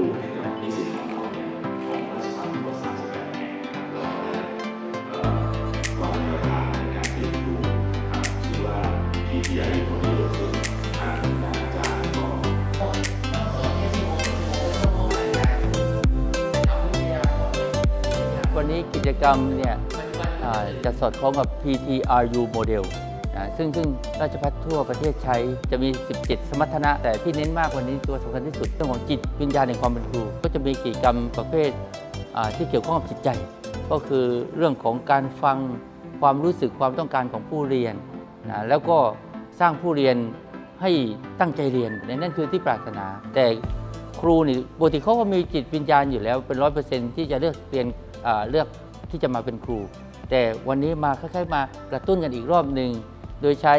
รูให้กับนิสิตของเราเนี่ยของราชภัฏทั้งหมด38แห่งนะครับเราได้เอ่อวางแนวทางในการเรียนรู้นะครับชื่อว่า PTI Model ซึ่งทางอาจารย์ก็วันนี้กิจกรรมเนี่ยจะสอดคล้องกับ PTRU Model ซึ่งซึ่งราชพัฒทั่วประเทศใช้จะมี 17 สมรรถนะ แต่ที่เน้นมากวันนี้ตัวสำคัญที่สุดเรื่องของจิตวิญญาณแห่งความเป็นครู ก็จะมีกิจกรรมประเภทที่เกี่ยวข้องกับจิตใจ ก็คือเรื่องของการฟังความรู้สึกความต้องการของผู้เรียนนะแล้วก็สร้างผู้เรียนให้ตั้งใจเรียนในนั่นคือที่ปรารถนา แต่ครูนี่ปกติเขาก็มีจิตวิญญาณอยู่แล้วเป็นร้อยเปอร์เซ็นที่จะเลือกเรียนเลือกที่จะมาเป็นครู แต่วันนี้มาคล้ายๆมากระตุ้นกันอีกรอบหนึ่ง โดยใช้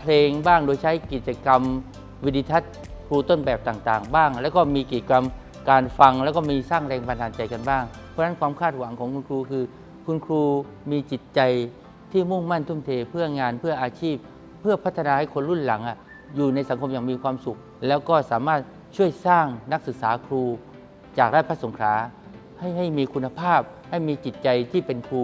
เพลงบ้าง โดยใช้กิจกรรมวิดิทัศน์ครูต้นแบบต่างๆ บ้าง แล้วก็มีกิจกรรมการฟังแล้วก็มีสร้างแรงบันดาลใจกันบ้าง เพราะฉะนั้นความคาดหวังของคุณครูคือ คุณครูมีจิตใจที่มุ่งมั่นทุ่มเทเพื่องานเพื่ออาชีพ เพื่อพัฒนาให้คนรุ่นหลังอะอยู่ในสังคมอย่างมีความสุข แล้วก็สามารถช่วยสร้างนักศึกษาครู จากราชพัฒสงขลาให้ให้มีคุณภาพ ให้มีจิตใจที่เป็นครู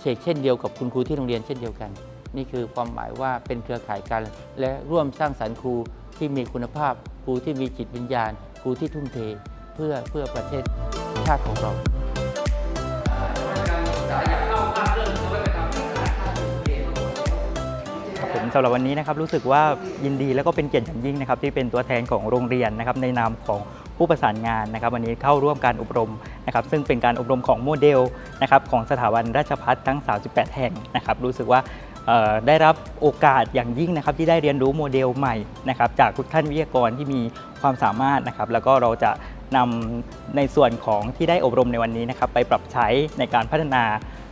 เชกเช่นเดียวกับคุณครูที่โรงเรียนเช่นเดียวกัน นี่คือความหมายว่าเป็นเครือข่ายกัน และร่วมสร้างสรรค์ครูที่มีคุณภาพ ครูที่มีจิตวิญญาณ ครูที่ทุ่มเท เพื่อเพื่อประเทศชาติของเราผมสำหรับวันนี้นะครับรู้สึกว่ายินดีแล้วก็เป็นเกียรติอย่างยิ่งนะครับที่เป็นตัวแทนของโรงเรียนนะครับในนามของผู้ประสานงานนะครับ วันนี้เข้าร่วมการอบรมนะครับ ซึ่งเป็นการอบรมของโมเดลนะครับของสถาบันราชพัฒทั้ง 38 แห่งนะครับ รู้สึกว่า ได้รับโอกาสอย่างยิ่งนะครับที่ได้เรียนรู้โมเดลใหม่นะครับจากทุกท่านวิทยากรที่มีความสามารถนะครับ แล้วก็เราจะนำในส่วนของที่ได้อบรมในวันนี้นะครับ ไปปรับใช้ในการพัฒนา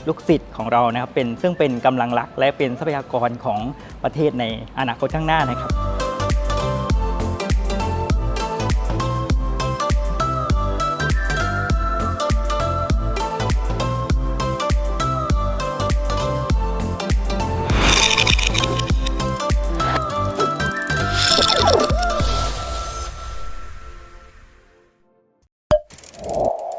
ลูกศิษย์ของเรานะครับเป็นซึ่งเป็นกำลังหลักและเป็นทรัพยากรของประเทศในอนาคตข้างหน้านะครับ Oh.